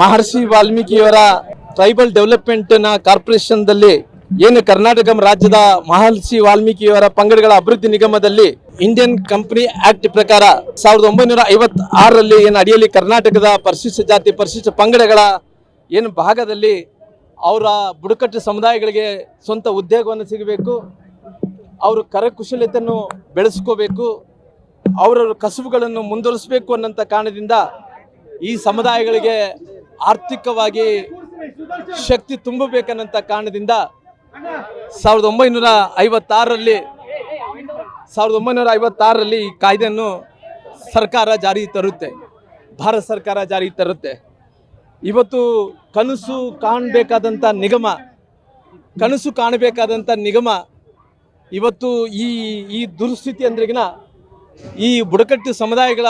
ಮಹರ್ಷಿ ವಾಲ್ಮೀಕಿಯವರ tribal ಡೆವಲಪ್ಮೆಂಟ್ನ corporation ದಲ್ಲಿ ಏನು ಕರ್ನಾಟಕ ರಾಜ್ಯದ ಮಹರ್ಷಿ ವಾಲ್ಮೀಕಿಯವರ ಪಂಗಡಗಳ ಅಭಿವೃದ್ಧಿ ನಿಗಮದಲ್ಲಿ ಇಂಡಿಯನ್ ಕಂಪನಿ ಆಕ್ಟ್ ಪ್ರಕಾರ ಸಾವಿರದ ಒಂಬೈನೂರ ಐವತ್ ಆರರಲ್ಲಿ ಏನು ಅಡಿಯಲ್ಲಿ ಕರ್ನಾಟಕದ ಪರಿಶಿಷ್ಟ ಜಾತಿ, ಪರಿಶಿಷ್ಟ ಪಂಗಡಗಳ ಏನು ಭಾಗದಲ್ಲಿ ಅವರ ಬುಡಕಟ್ಟು ಸಮುದಾಯಗಳಿಗೆ ಸ್ವಂತ ಉದ್ಯೋಗವನ್ನು ಸಿಗಬೇಕು, ಅವರು ಕರಕುಶಲತೆಯನ್ನು ಬೆಳೆಸ್ಕೋಬೇಕು ಅವರ ಕಸುಬುಗಳನ್ನು ಮುಂದುವರಿಸಬೇಕು ಅನ್ನೋಂಥ ಕಾರಣದಿಂದ ಈ ಸಮುದಾಯಗಳಿಗೆ ಆರ್ಥಿಕವಾಗಿ ಶಕ್ತಿ ತುಂಬಬೇಕನ್ನಂಥ ಕಾರಣದಿಂದ ಸಾವಿರದ ಒಂಬೈನೂರ ಐವತ್ತಾರರಲ್ಲಿ, ಸಾವಿರದ ಒಂಬೈನೂರ ಐವತ್ತಾರರಲ್ಲಿ ಈ ಕಾಯ್ದೆಯನ್ನು ಸರ್ಕಾರ ಜಾರಿ ತರುತ್ತೆ. ಭಾರತ ಸರ್ಕಾರ ಜಾರಿ ತರುತ್ತೆ. ಇವತ್ತು ಕನಸು ಕಾಣಬೇಕಾದಂಥ ನಿಗಮ, ಕನಸು ಕಾಣಬೇಕಾದಂಥ ನಿಗಮ ಇವತ್ತು ಈ ಈ ದುರ್ಸ್ಥಿತಿ ಅಂದ್ರೆಗಿನ ಈ ಬುಡಕಟ್ಟು ಸಮುದಾಯಗಳ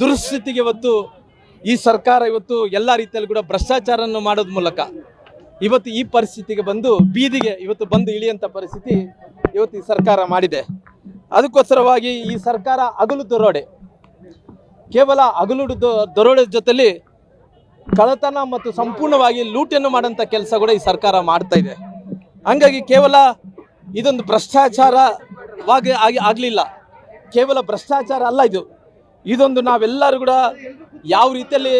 ದುರ್ಸ್ಥಿತಿಗೆ ಇವತ್ತು ಈ ಸರ್ಕಾರ ಇವತ್ತು ಎಲ್ಲ ರೀತಿಯಲ್ಲಿ ಕೂಡ ಭ್ರಷ್ಟಾಚಾರವನ್ನು ಮಾಡೋದ್ ಮೂಲಕ ಇವತ್ತು ಈ ಪರಿಸ್ಥಿತಿಗೆ ಬಂದು ಬೀದಿಗೆ ಇವತ್ತು ಬಂದು ಇಳಿಯಂತ ಪರಿಸ್ಥಿತಿ ಇವತ್ತು ಈ ಸರ್ಕಾರ ಮಾಡಿದೆ. ಅದಕ್ಕೋಸ್ಕರವಾಗಿ ಈ ಸರ್ಕಾರ ಹಗಲು ದರೋಡೆ, ಕೇವಲ ಅಗಲು ದರೋಡೆ ಜೊತೆಲಿ ಕಳ್ಳತನ ಮತ್ತು ಸಂಪೂರ್ಣವಾಗಿ ಲೂಟಿಯನ್ನು ಮಾಡೋಂಥ ಕೆಲಸ ಕೂಡ ಈ ಸರ್ಕಾರ ಮಾಡ್ತಾ ಇದೆ. ಹಂಗಾಗಿ ಕೇವಲ ಇದೊಂದು ಭ್ರಷ್ಟಾಚಾರವಾಗಿ ಆಗಿ, ಆಗಲಿಲ್ಲ. ಕೇವಲ ಭ್ರಷ್ಟಾಚಾರ ಅಲ್ಲ ಇದು. ಇದೊಂದು ನಾವೆಲ್ಲರೂ ಕೂಡ ಯಾವ ರೀತಿಯಲ್ಲಿ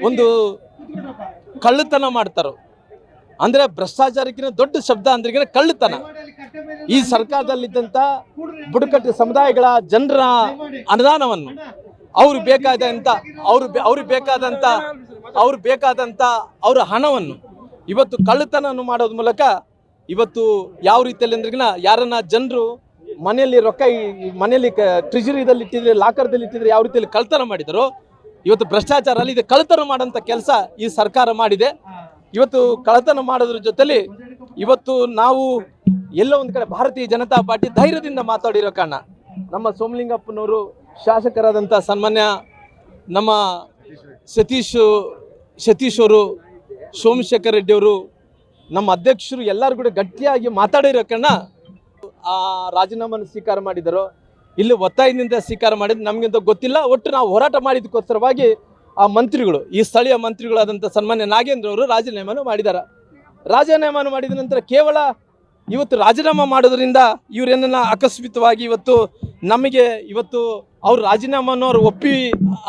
ಒಂದು ಕಳ್ಳತನ ಮಾಡ್ತಾರೋ, ಅಂದರೆ ಭ್ರಷ್ಟಾಚಾರಕ್ಕಿಂತ ದೊಡ್ಡ ಶಬ್ದ ಅಂದ್ರೆ ಕಳ್ಳತನ. ಈ ಸರ್ಕಾರದಲ್ಲಿದ್ದಂಥ ಬುಡಕಟ್ಟು ಸಮುದಾಯಗಳ ಜನರ ಅನುದಾನವನ್ನು ಅವ್ರು ಬೇಕಾದಂಥ ಅವ್ರು ಅವ್ರಿಗೆ ಬೇಕಾದಂಥ ಅವ್ರು ಬೇಕಾದಂಥ ಅವರ ಹಣವನ್ನು ಇವತ್ತು ಕಳ್ಳತನವನ್ನು ಮಾಡೋದ್ ಮೂಲಕ ಇವತ್ತು ಯಾವ ರೀತಿಯಲ್ಲಿ ಅಂದ್ರಿಗಿನ ಯಾರನ್ನ ಜನರು ಮನೆಯಲ್ಲಿ ರೊಕ್ಕ ಮನೆಯಲ್ಲಿ ಟ್ರಿಜರಿದಲ್ಲಿ ಇಟ್ಟಿದ್ರೆ ಲಾಕರ್ದಲ್ಲಿ ಇಟ್ಟಿದ್ರೆ ಯಾವ ರೀತಿಯಲ್ಲಿ ಕಳ್ತನ ಮಾಡಿದರು, ಇವತ್ತು ಭ್ರಷ್ಟಾಚಾರ ಅಲ್ಲಿ ಇದು ಕಳ್ತನ ಮಾಡೋಂಥ ಕೆಲಸ ಈ ಸರ್ಕಾರ ಮಾಡಿದೆ. ಇವತ್ತು ಕಳತನ ಮಾಡೋದ್ರ ಜೊತೆಲಿ ಇವತ್ತು ನಾವು ಎಲ್ಲೋ ಒಂದು ಕಡೆ ಭಾರತೀಯ ಜನತಾ ಪಾರ್ಟಿ ಧೈರ್ಯದಿಂದ ಮಾತಾಡಿರೋ ಕಾರಣ ನಮ್ಮ ಸೋಮಲಿಂಗಪ್ಪನವರು ಶಾಸಕರಾದಂಥ ಸನ್ಮಾನ್ಯ ನಮ್ಮ ಸತೀಶ್ ಸತೀಶ್ ಅವರು, ಸೋಮಶೇಖರ್ ರೆಡ್ಡಿ ಅವರು ನಮ್ಮ ಅಧ್ಯಕ್ಷರು ಎಲ್ಲರೂ ಕೂಡ ಗಟ್ಟಿಯಾಗಿ ಮಾತಾಡಿರೋ ಕಾರಣ ಆ ರಾಜೀನಾಮೆಯನ್ನು ಸ್ವೀಕಾರ ಮಾಡಿದರು ಇಲ್ಲಿ ಒತ್ತಾಯದಿಂದ ಸ್ವೀಕಾರ ಮಾಡಿದ್ದು ನಮಗಿಂತ ಗೊತ್ತಿಲ್ಲ, ಒಟ್ಟು ನಾವು ಹೋರಾಟ ಮಾಡಿದ್ದಕ್ಕೋಸ್ಕರವಾಗಿ ಆ ಮಂತ್ರಿಗಳು, ಈ ಸ್ಥಳೀಯ ಮಂತ್ರಿಗಳಾದಂಥ ಸನ್ಮಾನ್ಯ ನಾಗೇಂದ್ರ ಅವರು ರಾಜೀನಾಮೆಯನ್ನು ಮಾಡಿದ್ದಾರೆ ರಾಜೀನಾಮೆಯನ್ನು ಮಾಡಿದ ನಂತರ ಕೇವಲ ಇವತ್ತು ರಾಜೀನಾಮೆ ಮಾಡೋದ್ರಿಂದ ಇವರೇನನ್ನ ಆಕಸ್ಮಿತವಾಗಿ ಇವತ್ತು ನಮಗೆ ಇವತ್ತು ಅವ್ರು ರಾಜೀನಾಮೆಯನ್ನು ಅವ್ರು ಒಪ್ಪಿ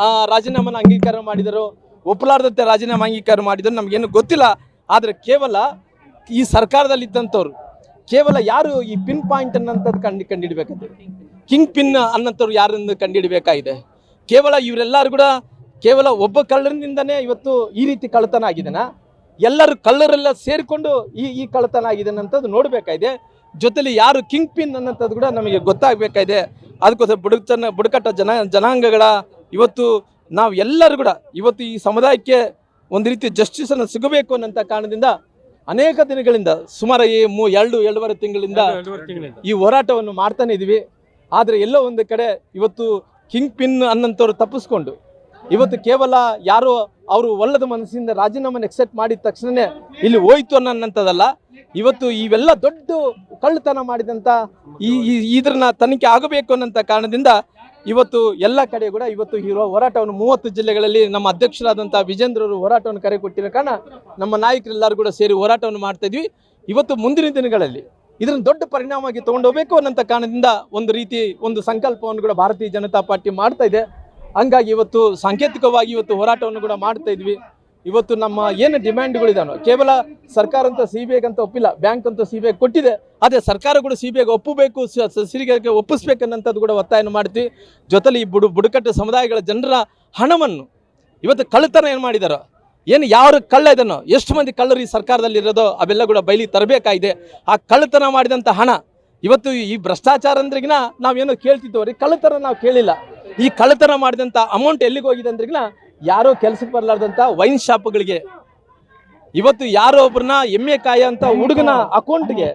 ಆ ರಾಜೀನಾಮೆನ ಅಂಗೀಕಾರ ಮಾಡಿದರು, ಒಪ್ಪಲಾರದಂತೆ ರಾಜೀನಾಮೆ ಅಂಗೀಕಾರ ಮಾಡಿದರು ನಮಗೇನು ಗೊತ್ತಿಲ್ಲ. ಆದರೆ ಕೇವಲ ಈ ಸರ್ಕಾರದಲ್ಲಿದ್ದಂಥವ್ರು ಕೇವಲ ಯಾರು ಈ ಪಿನ್ ಪಾಯಿಂಟ್ ಅನ್ನೋಂಥದ್ದು ಕಂಡು ಕಂಡುಹಿಡಬೇಕಾಗಿದೆ ಕಿಂಗ್ ಪಿನ್ ಅನ್ನಂಥವ್ರು ಯಾರನ್ನು ಕಂಡಿಡಬೇಕಾಗಿದೆ? ಕೇವಲ ಇವರೆಲ್ಲರೂ ಕೂಡ ಕೇವಲ ಒಬ್ಬ ಕಳ್ಳರಿಂದನೇ ಇವತ್ತು ಈ ರೀತಿ ಕಳ್ಳತನ ಆಗಿದೆನ ಎಲ್ಲರೂ ಕಳ್ಳರೆಲ್ಲ ಸೇರಿಕೊಂಡು ಈ ಈ ಕಳ್ಳತನ ಆಗಿದೆ ಅನ್ನೋಂಥದ್ದು ನೋಡಬೇಕಾಗಿದೆ. ಜೊತೆಲಿ ಯಾರು ಕಿಂಗ್ ಪಿನ್ ಅನ್ನೋಂಥದ್ದು ಕೂಡ ನಮಗೆ ಗೊತ್ತಾಗಬೇಕಾಗಿದೆ. ಅದಕ್ಕೋಸ್ಕರ ಬುಡಕಟ್ಟನ ಬುಡಕಟ್ಟ ಜನ, ಜನಾಂಗಗಳ ಇವತ್ತು ನಾವು ಎಲ್ಲರೂ ಕೂಡ, ಇವತ್ತು ಈ ಸಮುದಾಯಕ್ಕೆ ಒಂದು ರೀತಿ ಜಸ್ಟಿಸನ್ನು ಸಿಗಬೇಕು ಅನ್ನೋಂಥ ಕಾರಣದಿಂದ ಅನೇಕ ದಿನಗಳಿಂದ ಸುಮಾರು ಈ ಮೂ ಎರಡು ಎರಡೂವರೆ ತಿಂಗಳಿಂದ ಈ ಹೋರಾಟವನ್ನು ಮಾಡ್ತಾನೆ ಇದ್ದೀವಿ ಆದರೆ ಎಲ್ಲೋ ಒಂದು ಕಡೆ ಇವತ್ತು ಕಿಂಗ್ ಪಿನ್ ಅನ್ನಂಥವ್ರು ತಪ್ಪಿಸ್ಕೊಂಡು ಇವತ್ತು ಕೇವಲ ಯಾರೋ ಅವರು ಒಲ್ಲದ ಮನಸ್ಸಿಂದ ರಾಜೀನಾಮೆನ ಎಕ್ಸೆಪ್ಟ್ ಮಾಡಿದ ತಕ್ಷಣವೇ ಇಲ್ಲಿ ಹೋಯ್ತು ಅನ್ನೋಂಥದ್ದಲ್ಲ. ಇವತ್ತು ಇವೆಲ್ಲ ದೊಡ್ಡ ಕಳ್ಳತನ ಮಾಡಿದಂಥ ಈ ಈ- ಇದ್ರನ್ನ ತನಿಖೆ ಆಗಬೇಕು ಅನ್ನೋಂಥ ಕಾರಣದಿಂದ ಇವತ್ತು ಎಲ್ಲ ಕಡೆ ಕೂಡ ಇವತ್ತು ಇರುವ ಹೋರಾಟವನ್ನು ಮೂವತ್ತು ಜಿಲ್ಲೆಗಳಲ್ಲಿ ನಮ್ಮ ಅಧ್ಯಕ್ಷರಾದಂಥ ವಿಜೇಂದ್ರರು ಹೋರಾಟವನ್ನು ಕರೆ ಕೊಟ್ಟಿರೋ ಕಾರಣ ನಮ್ಮ ನಾಯಕರೆಲ್ಲರೂ ಕೂಡ ಸೇರಿ ಹೋರಾಟವನ್ನು ಮಾಡ್ತಾ ಇದ್ವಿ. ಇವತ್ತು ಮುಂದಿನ ದಿನಗಳಲ್ಲಿ ಇದನ್ನು ದೊಡ್ಡ ಪರಿಣಾಮವಾಗಿ ತೊಗೊಂಡೋಗ್ಬೇಕು ಅನ್ನೋಂಥ ಕಾರಣದಿಂದ ಒಂದು ರೀತಿ ಒಂದು ಸಂಕಲ್ಪವನ್ನು ಕೂಡ ಭಾರತೀಯ ಜನತಾ ಪಾರ್ಟಿ ಮಾಡ್ತಾ ಇದೆ. ಹಂಗಾಗಿ ಇವತ್ತು ಸಾಂಕೇತಿಕವಾಗಿ ಇವತ್ತು ಹೋರಾಟವನ್ನು ಕೂಡ ಮಾಡ್ತಾ ಇದ್ವಿ. ಇವತ್ತು ನಮ್ಮ ಏನು ಡಿಮ್ಯಾಂಡ್ಗಳಿದಾನೋ, ಕೇವಲ ಸರ್ಕಾರ ಅಂತ ಸಿ ಬಿ ಅಂತ ಒಪ್ಪಿಲ್ಲ ಬ್ಯಾಂಕ್ ಅಂತ ಸಿ ಬಿ ಕೊಟ್ಟಿದೆ ಅದೇ ಸರ್ಕಾರ ಕೂಡ ಸಿ ಬಿ ಒಪ್ಪಬೇಕು ಸಿರಿಗೆ ಒಪ್ಪಿಸ್ಬೇಕನ್ನಂಥದ್ದು ಕೂಡ ಒತ್ತಾಯನ ಮಾಡ್ತೀವಿ. ಜೊತೆಲಿ ಈ ಬುಡು, ಬುಡಕಟ್ಟು ಸಮುದಾಯಗಳ ಜನರ ಹಣವನ್ನು ಇವತ್ತು ಕಳ್ಳತನ ಏನು ಮಾಡಿದಾರೋ, ಏನು ಯಾರು ಕಳ್ಳ ಇದನ್ನೋ ಎಷ್ಟು ಮಂದಿ ಕಳ್ಳರು ಈ ಸರ್ಕಾರದಲ್ಲಿ ಇರೋದೋ, ಅವೆಲ್ಲ ಕೂಡ ಬಯಲಿ ತರಬೇಕಾಗಿದೆ. ಆ ಕಳ್ಳತನ ಮಾಡಿದಂಥ ಹಣ, ಇವತ್ತು ಈ ಭ್ರಷ್ಟಾಚಾರ ಅಂದ್ರಿಗಿನ ನಾವೇನೋ ಕೇಳ್ತಿದ್ದೇವೆ ರೀ, ಕಳ್ಳತನ ನಾವು ಕೇಳಿಲ್ಲ. ಈ ಕಳ್ಳತನ ಮಾಡಿದಂಥ ಅಮೌಂಟ್ ಎಲ್ಲಿಗೆ ಹೋಗಿದೆ ಅಂದ್ರಿಗಿನ ಯಾರೋ ಕೆಲಸಕ್ಕೆ ಬರಲಾರ್ದಂಥ ವೈನ್ ಶಾಪ್ಗಳಿಗೆ. ಇವತ್ತು ಯಾರೋ ಒಬ್ಬರನ್ನ ಎಮ್ಮೆ ಕಾಯ ಅಂತ ಹುಡುಗನ ಅಕೌಂಟ್ಗೆ,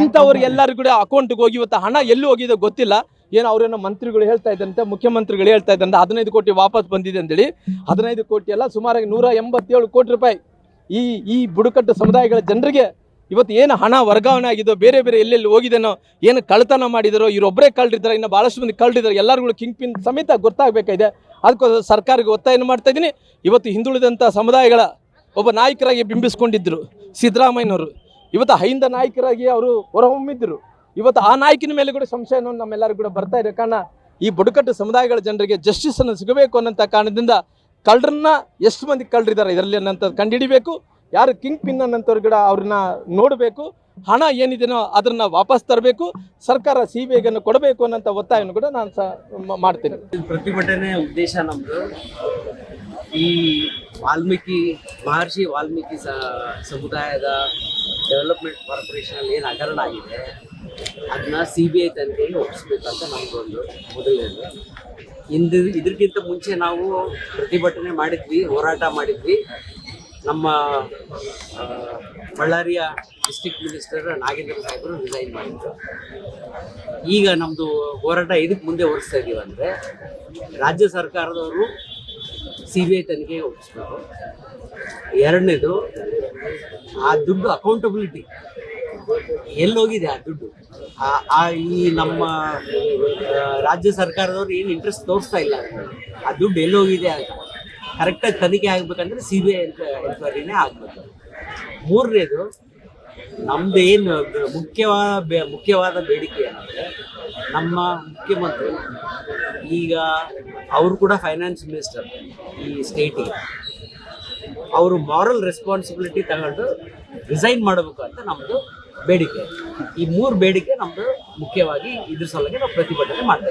ಇಂಥವ್ರು ಎಲ್ಲರೂ ಕೂಡ ಅಕೌಂಟ್ಗೆ ಹೋಗಿ ಇವತ್ತು ಹಣ ಎಲ್ಲಿ ಹೋಗಿದೆ ಗೊತ್ತಿಲ್ಲ. ಏನೋ ಅವ್ರೇನೋ ಮಂತ್ರಿಗಳು ಹೇಳ್ತಾ ಇದ್ದಂತೆ ಮುಖ್ಯಮಂತ್ರಿಗಳು ಹೇಳ್ತಾ ಇದ್ದಂತೆ ಹದಿನೈದು ಕೋಟಿ ವಾಪಸ್ ಬಂದಿದೆ ಅಂತೇಳಿ. ಹದಿನೈದು ಕೋಟಿ ಅಲ್ಲ ಸುಮಾರಾಗಿ ನೂರ ಎಂಬತ್ತೇಳು ಕೋಟಿ ರೂಪಾಯಿ ಈ ಈ ಬುಡಕಟ್ಟು ಸಮುದಾಯಗಳ ಜನರಿಗೆ ಇವತ್ತು ಏನು ಹಣ ವರ್ಗಾವಣೆ ಆಗಿದೋ, ಬೇರೆ ಬೇರೆ ಎಲ್ಲೆಲ್ಲಿ ಹೋಗಿದೆನೋ, ಏನು ಕಳ್ತನ ಮಾಡಿದಾರೋ ಇವರೊಬ್ಬರೇ ಕಳ್ರಿದ್ದಾರೆ ಇನ್ನು ಭಾಳಷ್ಟು ಮಂದಿ ಕಳ್ಳಿದ್ದಾರೆ ಎಲ್ಲರಿಗೂ ಕಿಂಗ್ ಪಿನ್ ಸಮೇತ ಗೊತ್ತಾಗಬೇಕಾಗಿದೆ. ಅದಕ್ಕೋಸ್ಕರ ಸರ್ಕಾರಕ್ಕೆ ಒತ್ತಾಯ ಮಾಡ್ತಾ ಇದ್ದೀನಿ. ಇವತ್ತು ಹಿಂದುಳಿದಂಥ ಸಮುದಾಯಗಳ ಒಬ್ಬ ನಾಯಕರಾಗಿ ಬಿಂಬಿಸ್ಕೊಂಡಿದ್ದರು ಸಿದ್ದರಾಮಯ್ಯನವರು. ಇವತ್ತು ಹೈಂದ ನಾಯಕರಾಗಿ ಅವರು ಹೊರಹೊಮ್ಮಿದ್ರು. ಇವತ್ತು ಆ ನಾಯಕನ ಮೇಲೆ ಕೂಡ ಸಂಶಯ ಅನ್ನೋದು ನಮ್ಮೆಲ್ಲರಿಗೂ ಕೂಡ ಬರ್ತಾ ಇದೆ. ಕಾರಣ, ಈ ಬುಡಕಟ್ಟು ಸಮುದಾಯಗಳ ಜನರಿಗೆ ಜಸ್ಟಿಸ್ ಅನ್ನು ಸಿಗಬೇಕು ಅನ್ನೋಂಥ ಕಾರಣದಿಂದ ಕಳ್ಳರನ್ನ ಎಷ್ಟು ಮಂದಿ ಕಳ್ಳರಿದ್ದಾರೆ ಇದರಲ್ಲಿ ಅನ್ನೋಂಥದ್ದು ಕಂಡುಹಿಡಿಬೇಕು ಯಾರು ಕಿಂಗ್ ಪಿನ್ ಅನ್ನೋಂಥವ್ರು ಕೂಡ ಅವ್ರನ್ನ ನೋಡಬೇಕು, ಹಣ ಏನಿದೆಯೋ ಅದನ್ನ ವಾಪಸ್ ತರಬೇಕು, ಸರ್ಕಾರ ಸಿ ಬಿ ಐಗನ್ನು ಕೊಡಬೇಕು ಅನ್ನೋಂಥ ಒತ್ತಾಯವನ್ನು ಕೂಡ ನಾನು ಸಹ ಮಾಡ್ತೇನೆ. ಪ್ರತಿಭಟನೆ ಉದ್ದೇಶ ನಮ್ಮದು ಈ ವಾಲ್ಮೀಕಿ, ಮಹರ್ಷಿ ವಾಲ್ಮೀಕಿ ಸಮುದಾಯದ ಡೆವಲಪ್ಮೆಂಟ್ ಕಾರ್ಪೊರೇಷನ್ ಅಲ್ಲಿ ಏನು ಹಗರಣ ಆಗಿದೆ ಅದನ್ನ ಸಿ ಬಿ ಐ ತನಿಖೆಗೆ ಒಪ್ಪಿಸ್ಬೇಕಂತ ನಮಗೊಂದು ಮೊದಲನೇದು ಇಂದು ಇದಕ್ಕಿಂತ ಮುಂಚೆ ನಾವು ಪ್ರತಿಭಟನೆ ಮಾಡಿದ್ವಿ, ಹೋರಾಟ ಮಾಡಿದ್ವಿ. ನಮ್ಮ ಬಳ್ಳಾರಿಯ ಡಿಸ್ಟಿಕ್ ಮಿನಿಸ್ಟರ್ ನಾಗೇಂದ್ರ ಸಾಹೇಬರು ರಿಸೈನ್ ಮಾಡಿದ್ರು. ಈಗ ನಮ್ಮದು ಹೋರಾಟ ಇದಕ್ಕೆ ಮುಂದೆ ಓಡಿಸ್ತಾ ಇದೀವಿ ಅಂದರೆ ರಾಜ್ಯ ಸರ್ಕಾರದವರು ಸಿ ಬಿ ಐ ತನಿಖೆಗೆ ಒಪ್ಪಿಸ್ಬೇಕು. ಎರಡನೇದು, ಆ ದುಡ್ಡು ಅಕೌಂಟಬಿಲಿಟಿ ಎಲ್ಲೋಗಿದೆ ಆ ದುಡ್ಡು. ಆ ಈ ನಮ್ಮ ರಾಜ್ಯ ಸರ್ಕಾರದವ್ರು ಏನು ಇಂಟ್ರೆಸ್ಟ್ ತೋರಿಸ್ತಾ ಇಲ್ಲ. ಆ ದುಡ್ಡು ಎಲ್ಲೋಗಿದೆ ಅಂತ. ಕರೆಕ್ಟಾಗಿ ತನಿಖೆ ಆಗ್ಬೇಕಂದ್ರೆ ಸಿ ಬಿ ಐ ಎನ್ಕ್ವೈರಿನೇ ಆಗಬೇಕು. ಮೂರನೇದು, ನಮ್ದು ಏನು ಮುಖ್ಯವಾದ ಮುಖ್ಯವಾದ ಬೇಡಿಕೆ ಏನಂದರೆ, ನಮ್ಮ ಮುಖ್ಯಮಂತ್ರಿ, ಈಗ ಅವರು ಕೂಡ ಫೈನಾನ್ಸ್ ಮಿನಿಸ್ಟರ್ ಈ ಸ್ಟೇಟಿಗೆ ಅವರು ಮಾರಲ್ ರೆಸ್ಪಾನ್ಸಿಬಿಲಿಟಿ ತಗೊಂಡು ರಿಸೈನ್ ಮಾಡಬೇಕು ಅಂತ ನಮ್ಮದು ಬೇಡಿಕೆ. ಈ ಮೂರು ಬೇಡಿಕೆ ನಮ್ಮದು ಮುಖ್ಯವಾಗಿ ಇದ್ರ ಸಲುವಾಗಿ ನಾವು ಪ್ರತಿಭಟನೆ ಮಾಡ್ತಾ